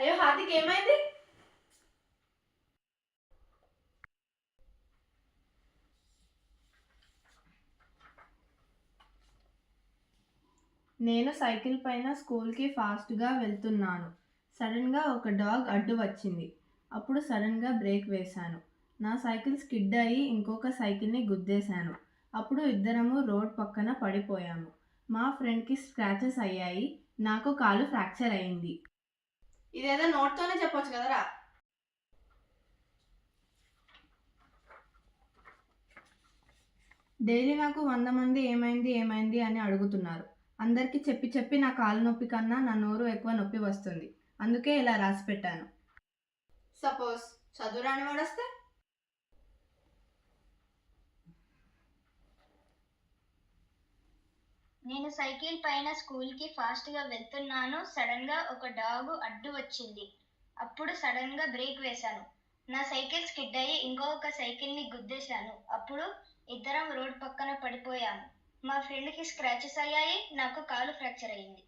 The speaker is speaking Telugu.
అయ్యో హార్దిక్ ఏమైంది? నేను సైకిల్ పైన స్కూల్కి ఫాస్ట్గా వెళ్తున్నాను. సడన్గా ఒక డాగ్ అడ్డు వచ్చింది. అప్పుడు సడన్గా బ్రేక్ వేశాను. నా సైకిల్ స్కిడ్ అయ్యి ఇంకొక సైకిల్ని గుద్దేశాను. అప్పుడు ఇద్దరము రోడ్ పక్కన పడిపోయాము. మా ఫ్రెండ్కి స్క్రాచెస్ అయ్యాయి. నాకు కాలు ఫ్రాక్చర్ అయింది. ఇదేదో నోట్తోనే చెప్పొచ్చు కదరా. డైలీ నాకు వంద మంది ఏమైంది ఏమైంది అని అడుగుతున్నారు. అందరికీ చెప్పి చెప్పి నా కాలు నొప్పి కన్నా నా నోరు ఎక్కువ నొప్పి వస్తుంది. అందుకే ఇలా రాసి పెట్టాను. సపోజ్ చదువురాని వాడొస్తే? నేను సైకిల్ పైన స్కూల్కి ఫాస్ట్గా వెళ్తున్నాను. సడన్గా ఒక డాగు అడ్డు వచ్చింది. అప్పుడు సడన్గా బ్రేక్ వేశాను. నా సైకిల్ స్కిడ్ అయ్యి ఇంకొక సైకిల్ని గుద్దేశాను. అప్పుడు ఇద్దరం రోడ్ పక్కన పడిపోయాము. మా ఫ్రెండ్కి స్క్రాచెస్ అయ్యాయి. నాకు కాలు ఫ్రాక్చర్ అయింది